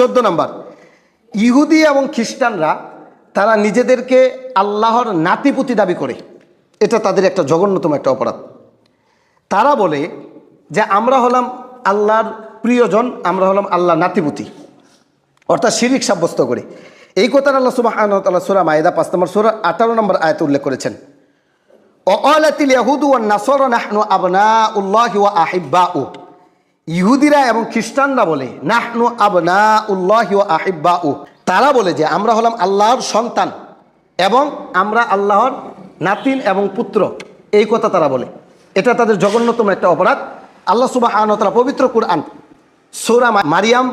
চোদ্দ নম্বর। ইহুদি এবং খ্রিস্টানরা, তারা নিজেদেরকে আল্লাহর নাতিপুতি দাবি করে। এটা তাদের একটা জঘন্যতম একটা অপরাধ। তারা বলে যে, আমরা হলাম আল্লাহর প্রিয়জন, আমরা হলাম আল্লাহ নাতিপুতি। অর্থাৎ শিরিক সাব্যস্ত করে। এই কথাটা আল্লাহ সুবাহ সুরা মায়েদা পাঁচ নম্বর, সুরা আঠারো নম্বর আয়তে উল্লেখ করেছেন। অলাতিল ইয়াহুদু ও নাসর নাহনু আবনা উল্লাহ ওয়া আহিব্বা ইহুদিরা এবং খ্রিস্টানরা বলে, নাহনু আবনা উল্লাহ আহিব্বা উ তারা বলে যে, আমরা হলাম আল্লাহর সন্তান এবং আমরা আল্লাহর নাতিন এবং পুত্র। এই কথা তারা বলে। এটা তাদের জঘন্যতম একটা অপরাধ। আল্লাহ সুবাহ তালা পবিত্র কুরআন, সৌরা মারিয়াম,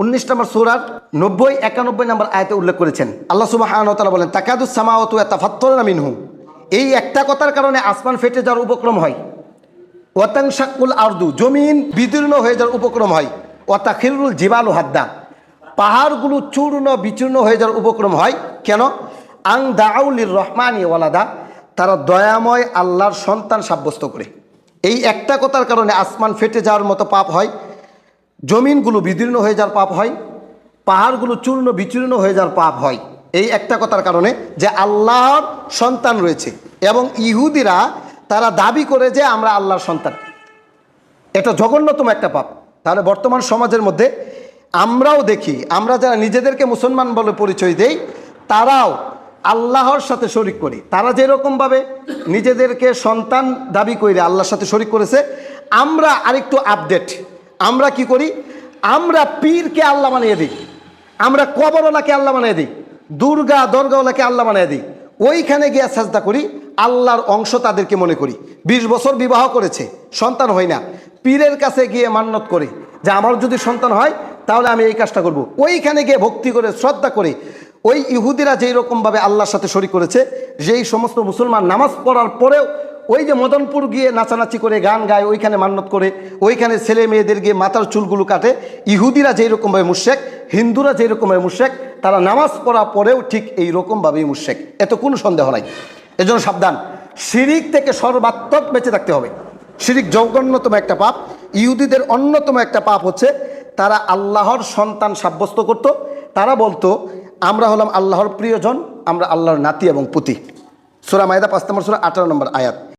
উনিশ নম্বর সৌরার নব্বই, একানব্বই নম্বর আয়তে উল্লেখ করেছেন। আল্লাহ সুবাহ বলেন, তাকাদুস সামাওয়াতু এতাফাত্তর মিনহু। এই একটা কথার কারণে আসমান ফেটে যাওয়ার উপক্রম হয়। ওয়াতাংশাকুল আর্দু, জমিন বিদীর্ণ হয়ে যাওয়ার উপক্রম হয়। ওয়াতাখিরুল জিবালু হাদ্দা, পাহাড়গুলো চূর্ণ বিচূর্ণ হয়ে যাওয়ার উপক্রম হয়। কেন? আং দাউলির রহমানি ওয়ালাদা, তারা দয়াময় আল্লাহর সন্তান সাব্যস্ত করে। এই একটা কথার কারণে আসমান ফেটে যাওয়ার মতো পাপ হয়, জমিনগুলো বিদীর্ণ হয়ে যাওয়ার পাপ হয়, পাহাড়গুলো চূর্ণ বিচূর্ণ হয়ে যাওয়ার পাপ হয়। এই একটা কথার কারণে যে আল্লাহর সন্তান রয়েছে এবং ইহুদিরা তারা দাবি করে যে আমরা আল্লাহর সন্তান। এটা জঘন্যতম একটা পাপ। তাহলে বর্তমান সমাজের মধ্যে আমরাও দেখি, আমরা যারা নিজেদেরকে মুসলমান বলে পরিচয় দেই, তারাও আল্লাহর সাথে শরিক করি। তারা যেরকমভাবে নিজেদেরকে সন্তান দাবি করে আল্লাহর সাথে শরিক করেছে, আমরা আরেকটু আপডেট আমরা কি করি? আমরা পীরকে আল্লাহ বানিয়ে দিই। আমরা কবরওয়ালাকে আল্লাহ বানিয়ে দিই। দুর্গা, দর্গাওয়ালাকে আল্লাহ বানিয়ে দিই। ওইখানে গিয়ে সাজদা করি। আল্লাহর অংশ তাদেরকে মনে করি। ২০ বছর বিবাহ করেছে, সন্তান হয় না। পীরের কাছে গিয়ে মান্যত করে, যে আমার যদি সন্তান হয়, তাহলে আমি এই কাজটা করব। ওইখানে গিয়ে ভক্তি করে, শ্রদ্ধা করে, ওই ইহুদিরা যেই রকমভাবে আল্লাহর সাথে শরিক করেছে, যেই সমস্ত মুসলমান নামাজ পড়ার পরেও ওই যে মদনপুর গিয়ে নাচানাচি করে, গান গায়, ওইখানে মান্যত করে, ওইখানে ছেলে মেয়েদের গিয়ে মাথার চুলগুলো কাটে, ইহুদিরা যেই রকমভাবে মুশেক হিন্দুরা যেই রকমভাবে মুশেক তারা নামাজ পড়া পরেও ঠিক এই রকমভাবেই মুশেক এত কোনো সন্দেহ নাই। এজন্য সাবধান। শিরিক থেকে সর্বাত্মক বেঁচে থাকতে হবে। শিরিক জঘন্যতম একটা পাপ, ইহুদিদের অন্যতম একটা পাপ হচ্ছে তারা আল্লাহর সন্তান সাব্যস্ত করত। তারা বলতো, আমরা হলাম আল্লাহর প্রিয়জন, আমরা আল্লাহর নাতি এবং পুতি। সুরা মায়দা পাঁচ নম্বর, সুরা আঠারো নম্বর আয়াত।